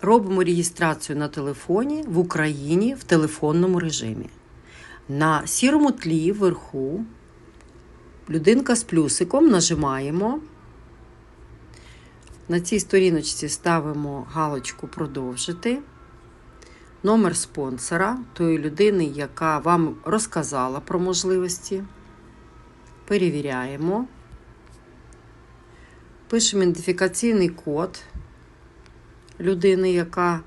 робимо реєстрацію на телефоні в Україні в телефонному режимі. На сірому тлі вверху людинка з плюсиком нажимаємо. На цій сторіночці ставимо галочку Продовжити. Номер спонсора тої людини, яка вам розказала про можливості. Перевіряємо. Пишемо ідентифікаційний код людини, яка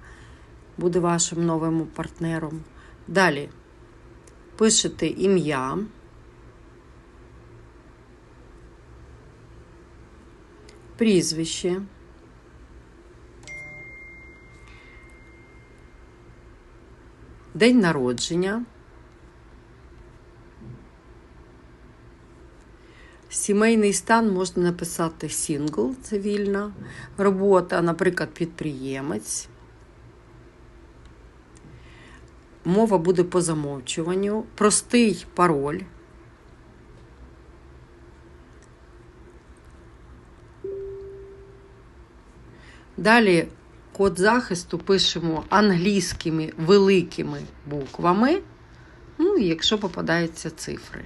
буде вашим новим партнером. Далі пишете ім'я. Прізвище. День народження. Сімейний стан можна написати сингл, це вільна робота, наприклад, підприємець. Мова буде по замовчуванню. Простий пароль. Далі код захисту пишемо англійськими великими буквами, ну і якщо попадаються цифри.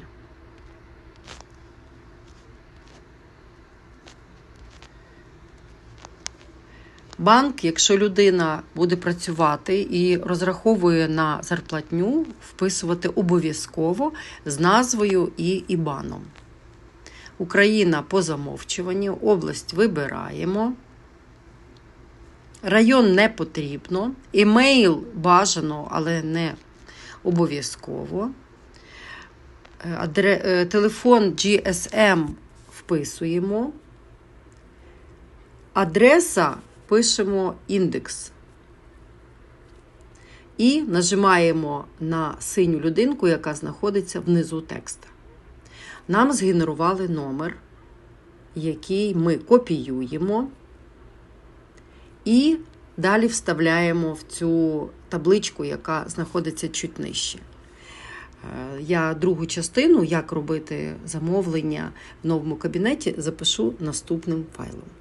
Банк, якщо людина буде працювати і розраховує на зарплатню, вписувати обов'язково з назвою і ібаном. Україна по замовчуванню, область вибираємо. Район не потрібно. Емейл бажано, але не обов'язково. Адре... е, Телефон GSM вписуємо. Адреса пишемо індекс. І нажимаємо на синю людинку, яка знаходиться внизу текста. Нам згенерували номер, який ми копіюємо. І далі вставляємо в цю табличку, яка знаходиться чуть нижче. Е, Я другу частину, як робити замовлення в новому кабінеті, запишу наступним файлом.